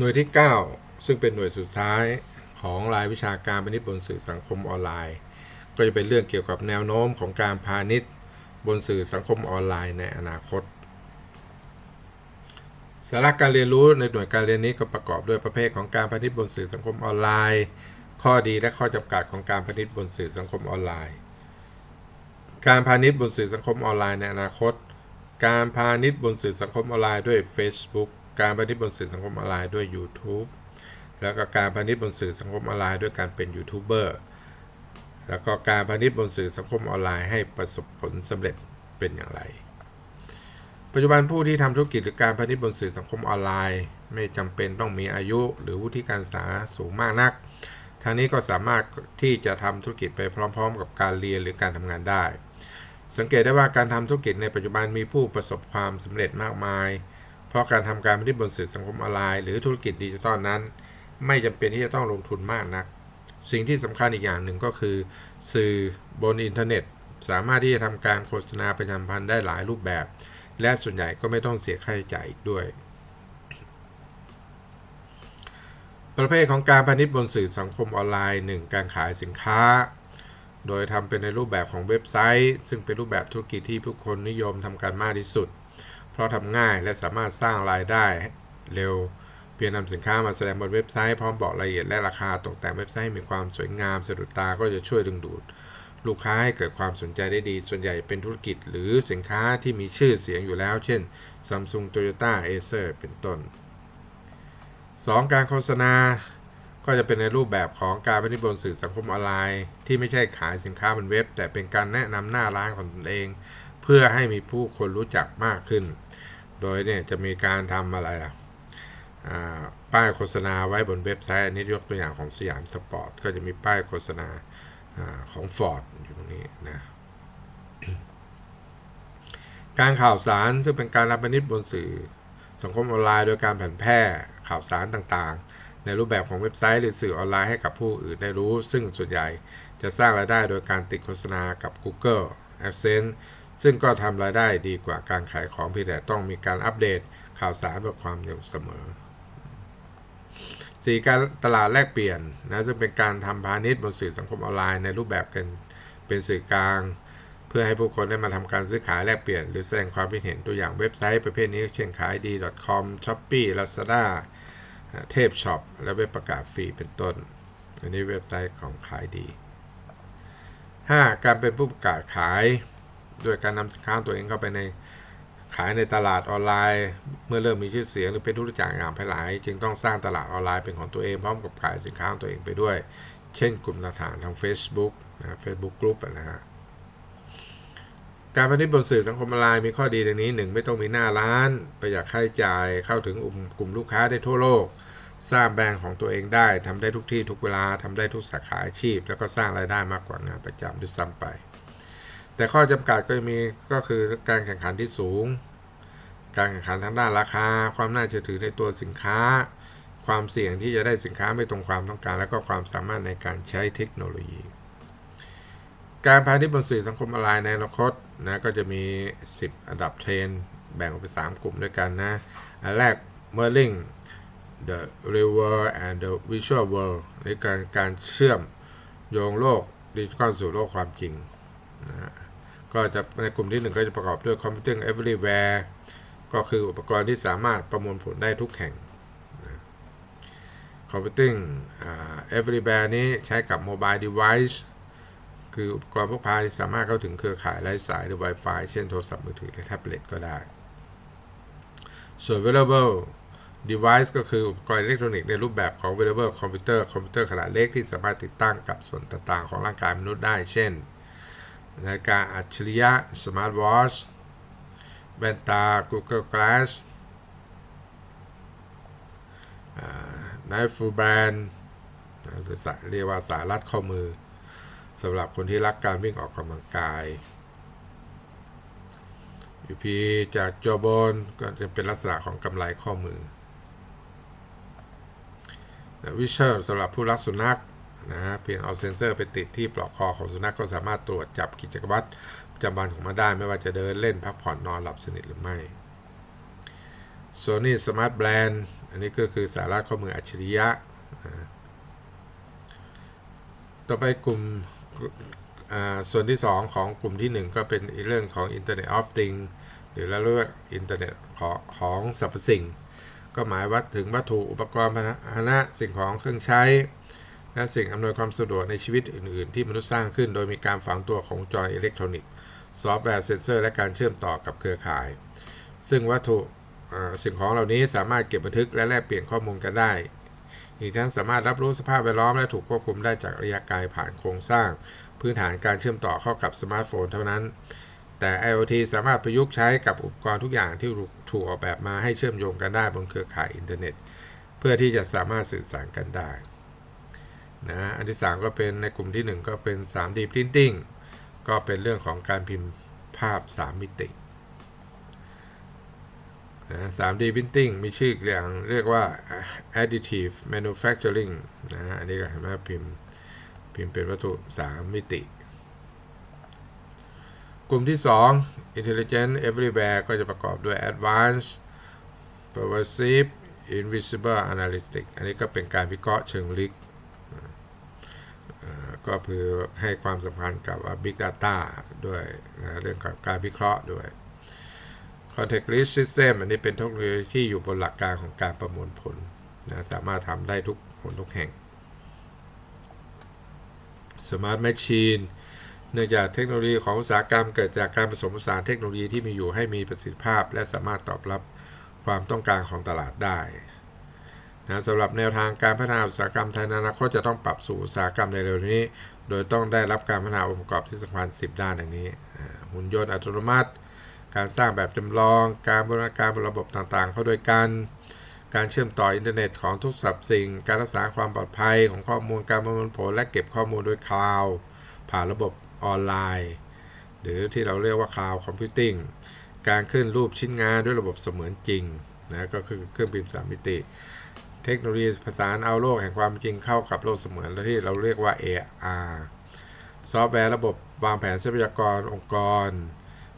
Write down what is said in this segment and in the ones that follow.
หน่วยที่ 9 ซึ่งเป็นหน่วยสุดท้ายของรายวิชาการพาณิชย์บนสื่อสังคมออนไลน์ ก็จะเป็นเรื่องเกี่ยวกับแนวโน้มของการพาณิชย์บนสื่อสังคมออนไลน์ในอนาคตสาระการเรียนรู้ในหน่วยการเรียนนี้ก็ประกอบด้วยประเภทของการพาณิชย์บนสื่อสังคมออนไลน์ ข้อดีและข้อจำกัดของการพาณิชย์บนสื่อสังคมออนไลน์ การพาณิชย์บนสื่อสังคมออนไลน์ในอนาคต การพาณิชย์บนสื่อสังคมออนไลน์ด้วย Facebook การพาณิชย์บนสื่อสังคมออนไลน์ด้วย YouTube แล้วก็การพาณิชย์บนสื่อสังคมออนไลน์ด้วยการเป็นยูทูบเบอร์แล้วก็การพาณิชย์บนสื่อสังคมออนไลน์ให้ประสบผลสำเร็จเป็นอย่างไร ปัจจุบันผู้ที่ทำธุรกิจหรือการพาณิชย์บนสื่อสังคมออนไลน์ ไม่จำเป็นต้องมีอายุหรือวุฒิการศึกษาสูงมากนักทางนี้ก็สามารถที่จะทำธุรกิจไปพร้อม ๆ กับการเรียนหรือการทำงานได้ สังเกตได้ว่าการทำธุรกิจในปัจจุบันมีผู้ประสบความสำเร็จมากมาย เพราะการทำการพาณิชย์บนสื่อสังคมออนไลน์หรือธุรกิจดิจิทัลนั้น ไม่จำเป็นที่จะต้องลงทุนมากนัก สิ่งที่สำคัญอีกอย่างหนึ่งก็คือ สื่อบนอินเทอร์เน็ต สามารถที่จะทำการโฆษณาประชาสัมพันธ์ได้หลายรูปแบบ และส่วนใหญ่ก็ไม่ต้องเสียค่าใช้จ่ายอีกด้วย ประเภทของการพาณิชย์บนสื่อสังคมออนไลน์ 1. การขายสินค้าโดยทำเป็นในรูปแบบของเว็บไซต์ ซึ่งเป็นรูปแบบธุรกิจที่ผู้คนนิยมทำกันมากที่สุด ราะทำง่ายและสามารถสร้างรายได้เร็ว เพียงนำสินค้ามาแสดงบนเว็บไซต์พร้อมบอกรายละเอียดและราคาตกแต่งเว็บไซต์ให้มีความสวยงามสะดุดตาก็จะช่วยดึงดูด ลูกค้าให้เกิดความสนใจได้ดี ส่วนใหญ่เป็นธุรกิจหรือสินค้าที่มีชื่อเสียงอยู่แล้ว เช่น Samsung Toyota Acer เป็นต้น 2. การโฆษณาก็จะเป็นในรูปแบบของการพาณิบนสื่อสังคมออนไลน์ ที่ไม่ใช่ขายสินค้าบนเว็บ แต่เป็นการแนะนำหน้าร้านของตนเอง เพื่อให้มีผู้คนรู้จักมากขึ้น โดยเนี่ยจะมีการทำอะไรอะป้ายโฆษณาไว้บนเว็บไซต์ อันนี้ยกตัวอย่างของสยามสปอร์ต ก็จะมีป้ายโฆษณาอของ Ford อยู่ตรงนี้นะการข่าวสารซึ่งเป็นการรับพาณิชย์บนสื่อ สังคมออนไลน์โดยการแผ่นแพร่ข่าวสารต่างๆ ในรูปแบบของเว็บไซต์หรือสื่อออนไลน์ให้กับผู้อื่นได้รู้ ซึ่งส่วนใหญ่จะสร้างรายได้โดยการติดโฆษณากับ Google AdSense ซึ่งก็ทำรายได้ดีกว่าการขายของเพียงแต่ต้องมีการอัปเดตข่าวสารแบบความเร็วเสมอสี่การตลาดแลกเปลี่ยนนะซึ่งเป็นการทำพาณิชย์บนสื่อสังคมออนไลน์ในรูปแบบกันเป็นสื่อกลาง เพื่อให้ผู้คนได้มาทำการซื้อขายแลกเปลี่ยน หรือแสดงความคิดเห็นตัวอย่างเว็บไซต์ประเภทนี้เช่นขายดี .com shopee lazada เทพช็อปและเว็บประกาศฟรีเป็นต้น อันนี้เว็บไซต์ของขายดี 5. การเป็นผู้ประกาศขาย โดยการนำสินค้าตัวเองเข้าไปในขายในตลาดออนไลน์ เมื่อเริ่มมีชื่อเสียงหรือเป็นธุรกิจอย่างแพร่หลาย จึงต้องสร้างตลาดออนไลน์เป็นของตัวเองพร้อมกับขายสินค้าของตัวเองไปด้วย เช่น กลุ่มต่างทาง Facebook นะ Facebook Group อะนะฮะการพาณิชย์บนสื่อสังคมออนไลน์มีข้อดีดังนี้ 1 ไม่ต้องมีหน้าร้านประหยัดค่าใช้จ่ายเข้าถึงกลุ่มลูกค้าได้ทั่วโลก สร้างแบรนด์ของตัวเองได้ทำได้ทุกที่ทุกเวลาทำได้ทุกสาขาอาชีพ แล้วก็สร้างรายได้มากกว่างานประจำด้วยซ้ำไป แต่ข้อจำกัดก็มีก็คือการแข่งขันที่สูง การแข่งขันทางด้านราคา ความน่าเชื่อถือในตัวสินค้า ความเสี่ยงที่จะได้สินค้าไม่ตรงความต้องการ และก็ความสามารถในการใช้เทคโนโลยี การพาณิชย์บนสื่อสังคมออนไลน์ในอนาคตนะก็จะมี 10 อันดับเทรนแบ่งออกเป็น3กลุ่มด้วยกันนะอันแรก merging the real world and the visual world ในการการเชื่อมโยงโลกดิจิทัลสู่โลกความจริงนะ ก็จะในกลุ่มที่ 1 ก็จะประกอบด้วย computing everywhere ก็คืออุปกรณ์ที่สามารถประมวลผลได้ทุกแห่ง computing everywhere นี้ใช้กับ mobile device คืออุปกรณ์พกพาที่สามารถเข้าถึงเครือข่ายไร้สายหรือ Wi-Fi เช่นโทรศัพท์มือถือและแท็บเล็ตก็ได้ ส่วน wearable device ก็คืออุปกรณ์อิเล็กทรอนิกส์ในรูปแบบของ wearable คอมพิวเตอร์คอมพิวเตอร์ขนาดเล็กที่สามารถติดตั้งกับส่วนต่างๆ ของร่างกายมนุษย์ได้ เช่น นาฬิกาอัจฉริยะ smart watch แว่นตา Google Glass ไนฟูแบรนด์เรียกว่าสารัดข้อมือสำหรับคนที่รักการวิ่งออกกำลังกาย UP จากจอบอนก็จะเป็นลักษณะของกำไลข้อมือวิเชอร์สำหรับผู้รักสุนัข นะเพียงเอาเซ็นเซอร์ไปติดที่ปลอกคอของสุนัขก็สามารถตรวจจับกิจวัตรประจำวันของมันได้ ไม่ว่าจะเดินเล่นพักผ่อนนอนหลับสนิทหรือไม่ Sony Smart Brand อันนี้ก็คือสาระข้อมืออัจฉริยะ ต่อไปกลุ่มส่วนที่ 2 ของกลุ่มที่ 1 ก็เป็นเรื่องของ Internet of Things หรือเราเรียกอินเทอร์เน็ตของของสรรพสิ่ง ก็หมายว่าถึงวัตถุอุปกรณ์พาหนะสิ่งของเครื่องใช้ และสิ่งอำนวยความสะดวกในชีวิตอื่น ๆ ที่มนุษย์สร้างขึ้น โดยมีการฝังตัวของวงจรอิเล็กทรอนิกส์ซอฟต์แวร์เซนเซอร์ และการเชื่อมต่อกับเครือข่าย ซึ่งวัตถุสิ่งของเหล่านี้สามารถเก็บบันทึกและแลกเปลี่ยนข้อมูลกันได้ อีกทั้งสามารถรับรู้สภาพแวดล้อมและถูกควบคุมได้จากระยะไกลผ่านโครงสร้าง พื้นฐานการเชื่อมต่อเข้ากับสมาร์ทโฟนเท่านั้น แต่ IoT สามารถประยุกต์ใช้กับอุปกรณ์ทุกอย่างที่ถูกออกแบบมาให้เชื่อมโยงกันได้บนเครือข่ายอินเทอร์เน็ต เพื่อที่จะสามารถสื่อสารกันได้ นะอันที่ 3 ก็เป็นในกลุ่มที่ 1 ก็เป็น 3D Printing ก็เป็นเรื่องของการพิมพ์ภาพ 3 มิตินะ 3D Printing มีชื่ออีย่างเรียกว่า Additive Manufacturing นะอันนี้ก็เห็นไหมพิมพ์พิมพ์เป็นวัตถุ 3 มิติ กลุ่มที่ 2 Intelligent Everywhere ก็จะประกอบด้วย Advanced Pervasive Invisible Analytics อันนี้ก็เป็นการวิเคราะห์เชิงลึก ก็คือให้ความสำคัญกับ Big Data ด้วยนะเรื่องกับการวิเคราะห์ด้วย Context Rich System อันนี้เป็นเทคโนโลยีที่อยู่บนหลักการของการประมวลผลนะสามารถทำได้ทุกคนทุกแห่ง Smart Machine เนื่องจากเทคโนโลยีของอุตสาหกรรมเกิดจากการผสมผสานเทคโนโลยีที่มีอยู่ให้มีประสิทธิภาพ และสามารถตอบรับความต้องการของตลาดได้ นะสำหรับแนวทางการพัฒนาอุตสาหกรรมไทยในอนาคตจะต้องปรับสู่อุตสาหกรรมในเร็วนี้ โดยต้องได้รับการพัฒนาองค์ประกอบที่สำคัญ10 ด้านดังนี้หุ่นยนต์อัตโนมัติ การสร้างแบบจำลอง การบริการระบบต่างๆ เข้าด้วยกัน การเชื่อมต่ออินเทอร์เน็ตของทุกสับสิ่ง การรักษาความปลอดภัยของข้อมูลการประมวลผลและเก็บข้อมูลโดยคลาวด์ผ่านระบบออนไลน์ หรือที่เราเรียกว่าคลาวด์คอมพิวติ้งการขึ้นรูปชิ้นงานด้วยระบบเสมือนจริงนะก็คือเครื่องพิมพ์สามมิติ เทคโนโลยีผสานเอาโลกแห่งความจริงเข้ากับโลกเสมือนและที่เราเรียกว่า AR ซอฟต์แวร์ระบบวางแผนทรัพยากรองค์กร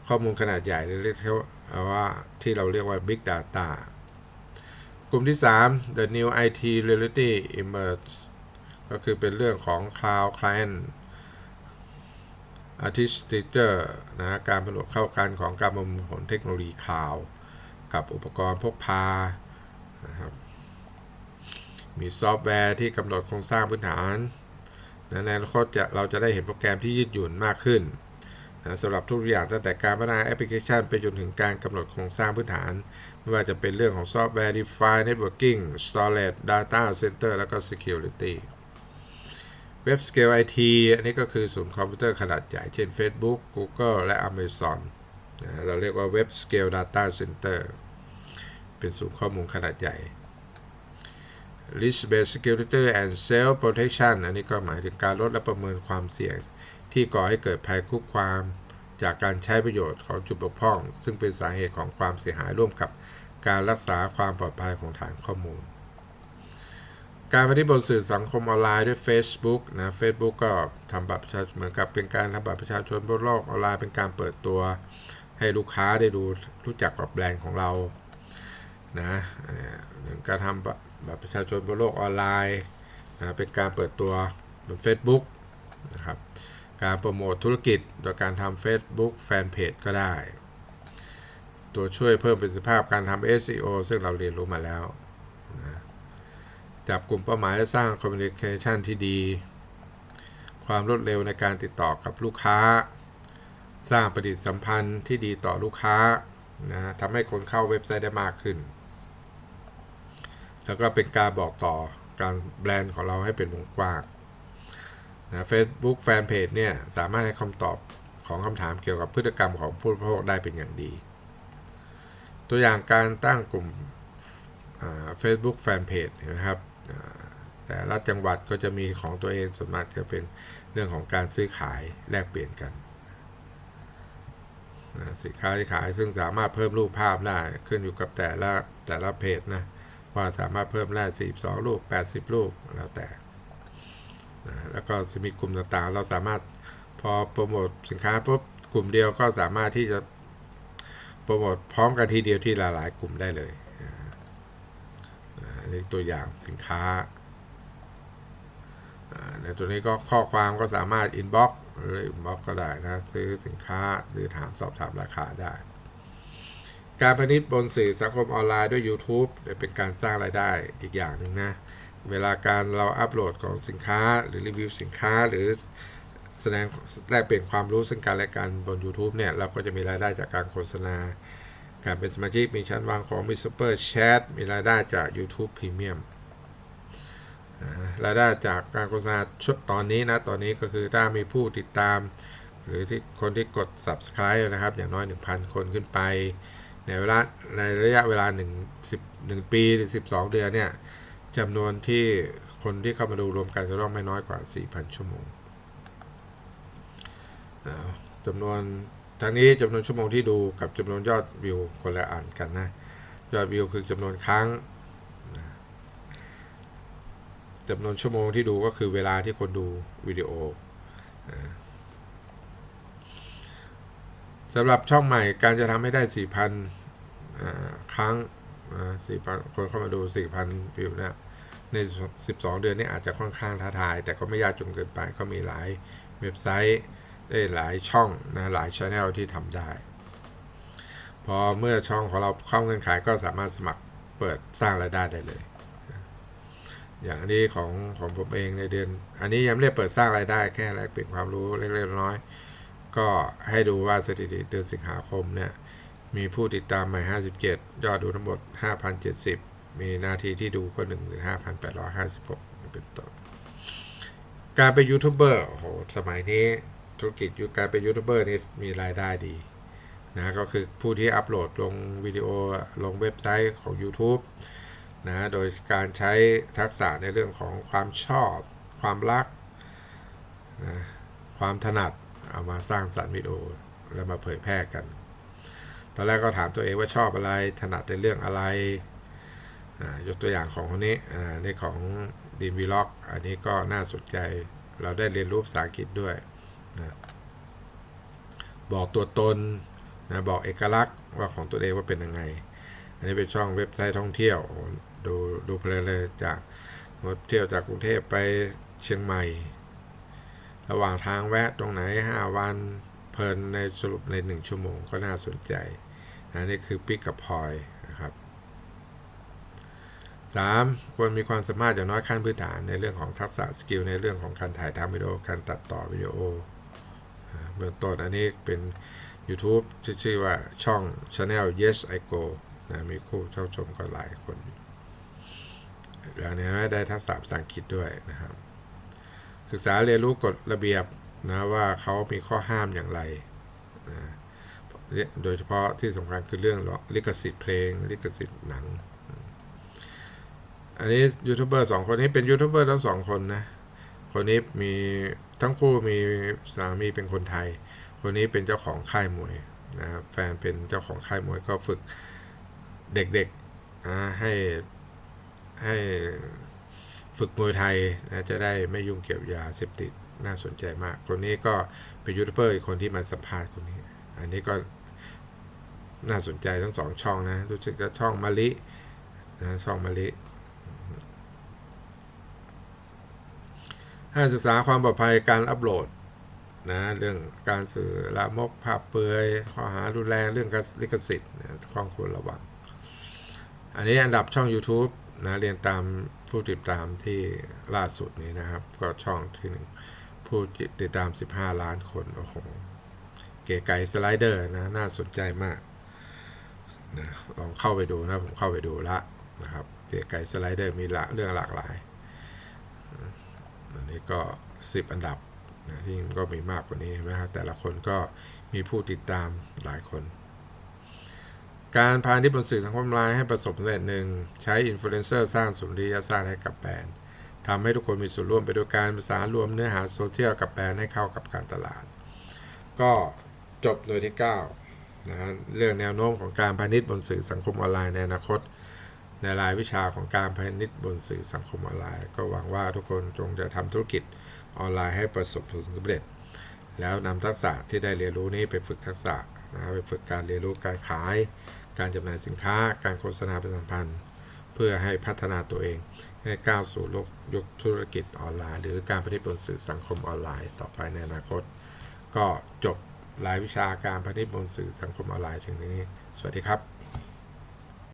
ข้อมูลขนาดใหญ่เรียกว่าที่เราเรียกว่า Big Data กลุ่มที่ 3 The New IT Reality Emerge ก็คือเป็นเรื่องของ Cloud Client Architecture นะการผนวกเข้ากันของการประมวลผลเทคโนโลยีคลาวด์กับอุปกรณ์พกพานะครับ มีซอฟต์แวร์ที่กำหนดโครงสร้างพื้นฐานนะในอนาคตจะเราจะได้เห็นโปรแกรมที่ยืดหยุ่นมากขึ้นนะสำหรับทุกอย่างตั้งแต่การพัฒนาแอปพลิเคชันไปจนถึงการกำหนดโครงสร้างพื้นฐาน ไม่ว่าจะเป็นเรื่องของซอฟต์แวร์ Define Networking Storage Data Center แล้วก็ Security Web Scale IT อันนี้ก็คือศูนย์คอมพิวเตอร์ขนาดใหญ่ เช่น Facebook Google และ Amazon นะเราเรียกว่า Web Scale Data Center เป็นศูนย์ข้อมูลขนาดใหญ่ Risk Based Security and Self Protection อันนี้ก็หมายถึงการลดและประเมินความเสี่ยง ที่ก่อให้เกิดภัยคุกคาม จากการใช้ประโยชน์ของจุดบกพร่อง ซึ่งเป็นสาเหตุของความเสียหายร่วมกับการรักษาความปลอดภัยของฐานข้อมูล การปฏิบัติสื่อสังคมออนไลน์ด้วย Facebook นะ Facebook ก็ทำบัตรประชาชนเหมือนกับเป็นการทำบัตรประชาชนบนโลกออนไลน์เป็นการเปิดตัว ให้ลูกค้าได้ดูรู้จักกับแบรนด์ของเรานะหนึ่งการทำ บัตรประชาชนบนโลกออนไลน์นะเป็นการเปิดตัวบน Facebook นะครับการโปรโมทธุรกิจโดยการทำ Facebook Fanpage ก็ได้ ตัวช่วยเพิ่มประสิทธิภาพการทำ SEO ซึ่งเราเรียนรู้มาแล้วนะจับกลุ่มเป้าหมายและสร้างคอมมิวนิเคชันที่ดี ความรวดเร็วในการติดต่อกับลูกค้า สร้างปฏิสัมพันธ์ที่ดีต่อลูกค้านะทำให้คนเข้าเว็บไซต์ได้มากขึ้น แล้วก็เป็นการบอกต่อการแบรนด์ของเราให้เป็นวงกว้างนะเฟซบุ๊กแฟนเพจเนี่ยสามารถให้คำตอบของคำถามเกี่ยวกับพฤติกรรมของผู้บริโภคได้เป็นอย่างดี ตัวอย่างการตั้งกลุ่มเฟซบุ๊กแฟนเพจนะครับแต่ละจังหวัดก็จะมีของตัวเองส่วนมากจะเป็นเรื่องของการซื้อขายแลกเปลี่ยนกันสินค้าที่ขายซึ่งสามารถเพิ่มรูปภาพได้ขึ้นอยู่กับแต่ละแต่ละเพจนะ ว่าสามารถเพิ่มได้42รูป80รูปแล้วแต่นะแล้วก็จะมีกลุ่มต่างๆ เราสามารถพอโปรโมทสินค้าปุ๊บกลุ่มเดียวก็สามารถที่จะโปรโมทพร้อมกันทีเดียวที่หลายๆ กลุ่มได้เลยนี้ตัวอย่างสินค้าอ่าในตัวนี้ก็ข้อความก็สามารถ inbox หรือ inbox ก็ได้นะ ซื้อสินค้าหรือถามสอบถามราคาได้ การพาณิชย์บนสื่อสังคมออนไลน์ด้วย YouTube เป็นการสร้างรายได้อีกอย่างหนึ่งนะ เวลาการเราอัปโหลดของสินค้าหรือรีวิวสินค้าหรือแสดงแลกเปลี่ยนความรู้ซึ่งกันและกันบน YouTube เนี่ย เราก็จะมีรายได้จากการโฆษณา การเป็นสมาชิกมีชั้นวางของมีซูเปอร์แชทมีรายได้จาก YouTube Premium รายได้จากการโฆษณาชุดตอนนี้นะ ตอนนี้ก็คือถ้ามีผู้ติดตาม หรือที่คนที่กด Subscribe นะครับ อย่างน้อย 1,000 คนขึ้นไป ในเวลาในระยะเวลา1 10 1ปีหรือ 12 เดือนเนี่ยจำนวนที่คนที่เข้ามาดูรวมกันจะต้องไม่น้อยกว่า 4,000 ชั่วโมงจำนวนทางนี้จำนวนชั่วโมงที่ดูกับจำนวนยอดวิวคนละอ่านกันนะยอดวิวคือจำนวนครั้งจำนวนชั่วโมงที่ดูก็คือเวลาที่คนดูวิดีโอ สำหรับช่องใหม่การจะทำให้ได้ 4,000 ครั้งสี่พันคนเข้ามาดู 4,000 วิวเนะใน 12 เดือนนี้อาจจะค่อนข้างท้าทาย แต่ก็ไม่ยากจนเกินไปก็มีหลายเว็บไซต์ได้หลายช่องนะหลายช anel ที่ทำได้ พอเมื่อช่องของเราเข้าเงื่อนไขก็สามารถสมัครเปิดสร้างรายได้ได้เลย อย่างอันนี้ของของผมเองในเดือน อันนี้ยังไม่ได้เปิดสร้างรายได้แค่แลกเปลี่ยนความรู้เล็กๆน้อยๆ ก็ให้ดูว่าสถิติเดือนสิงหาคมเนี่ยมีผู้ติดตามใหม่ 57 ยอดดูทั้งหมด 5,070 มีนาทีที่ดูก็15,856 เป็นต้น การเป็นยูทูบเบอร์โห สมัยนี้ธุรกิจยุการเป็นยูทูบเบอร์นี่มีรายได้ดีนะก็คือผู้ที่อัปโหลดลงวิดีโอลงเว็บไซต์ของ YouTube นะโดยการใช้ทักษะในเรื่องของความชอบ ความรักนะความถนัด เอามาสร้างสรรค์วิดีโอแล้วมาเผยแพร่กัน ตอนแรกก็ถามตัวเองว่าชอบอะไร ถนัดในเรื่องอะไรอ่ายกตัวอย่างของคนนี้อ่านี่ของดีมวีล็อกอันนี้ก็น่าสนใจ เราได้เรียนรู้ภาษาอังกฤษด้วยนะบอกตัวตนนะบอกเอกลักษณ์ว่าของตัวเองว่าเป็นยังไง อันนี้เป็นช่องเว็บไซต์ท่องเที่ยว ดูดูเพลินเลยจากเที่ยวจากกรุงเทพไปเชียงใหม่ ระหว่างทางแวะตรงไหน 5 วันเพลินในสรุปใน 1 ชั่วโมงก็น่าสนใจอันนี้คือปิกกับพลอยนะครับ 3. ควรมีความสามารถอย่างน้อยขั้นพื้นฐานในเรื่องของทักษะสกิลในเรื่องของการถ่ายทำวิดีโอการตัดต่อวิดีโอเบื้องต้นอันนี้เป็น YouTube ชื่อชื่อว่าช่อง Channel Yes I Go นะมีคู่เข้าชมก็หลายคนแล้วเนี่ยได้ทักษะภาษาอังกฤษด้วยนะครับ ศึกษาเรียนรู้กฎระเบียบนะว่าเขามีข้อห้ามอย่างไรนะโดยเฉพาะที่สำคัญคือเรื่องลิขสิทธิ์เพลง ลิขสิทธิ์หนัง อันนี้ยูทูบเบอร์สองคนนี้เป็นยูทูบเบอร์ทั้งสองคนนะ คนนี้มีทั้งคู่มีสามีเป็นคนไทย คนนี้เป็นเจ้าของค่ายมวยนะแฟนเป็นเจ้าของค่ายมวยก็ฝึกเด็กๆนะให้ให้ ฝึกมวยไทยนะจะได้ไม่ยุ่งเกี่ยวยาเสพติดน่าสนใจมาก คนนี้ก็เป็นยูทูบเบอร์อีกคนที่มาสัมภาษณ์คนนี้ อันนี้ก็น่าสนใจทั้งสองช่องนะ รู้สึกจะช่องมะลินะช่องมะลิให้ศึกษาความปลอดภัยการอัปโหลดนะเรื่องการสื่อละมกภาพเปลือยข้อหารุนแรงเรื่องการลิขสิทธิ์นะข้อควรระวัง อันนี้อันดับช่อง YouTube นะเรียนตาม ผู้ติดตามที่ล่าสุดนี้นะครับ ก็ช่องที่หนึ่งผู้ติดตาม 15 ล้านคน โอ้โห เก๋ไก่สไลเดอร์นะ น่าสนใจมากนะลองเข้าไปดูนะ ผมเข้าไปดูละนะครับ เก๋ไก่สไลเดอร์มีละเรื่องหลากหลาย อันนี้ก็ 10 อันดับนะที่ก็มีมากกว่านี้นะครับแต่ละคนก็มีผู้ติดตามหลายคน การพาณิชย์บนสื่อสังคมออนไลน์ให้ประสบสำเร็จหนึ่งใช้อินฟลูเอนเซอร์สร้างสุนทรียศาสตร์ให้กับแบรนด์ทำให้ทุกคนมีส่วนร่วมไปด้วยการประสานรวมเนื้อหาโซเชียลกับแบรนด์ให้เข้ากับการตลาด ก็จบโดยที่9นะเรื่องแนวโน้มของการพาณิชย์บนสื่อสังคมออนไลน์ในอนาคต ในรายวิชาของการพาณิชย์บนสื่อสังคมออนไลน์ ก็หวังว่าทุกคนจงจะทำธุรกิจออนไลน์ให้ประสบผลสำเร็จ แล้วนำทักษะที่ได้เรียนรู้นี้ไปฝึกทักษะนะไปฝึกการเรียนรู้การขาย การจำหน่ายสินค้า การโฆษณาประชาสัมพันธ์ เพื่อให้พัฒนาตัวเอง ให้ก้าวสู่โลกยุคธุรกิจออนไลน์ หรือการปฏิบัติสื่อสังคมออนไลน์ ต่อไปในอนาคต ก็จบรายวิชาการปฏิบัติสื่อสังคมออนไลน์ถึงนี้ สวัสดีครับ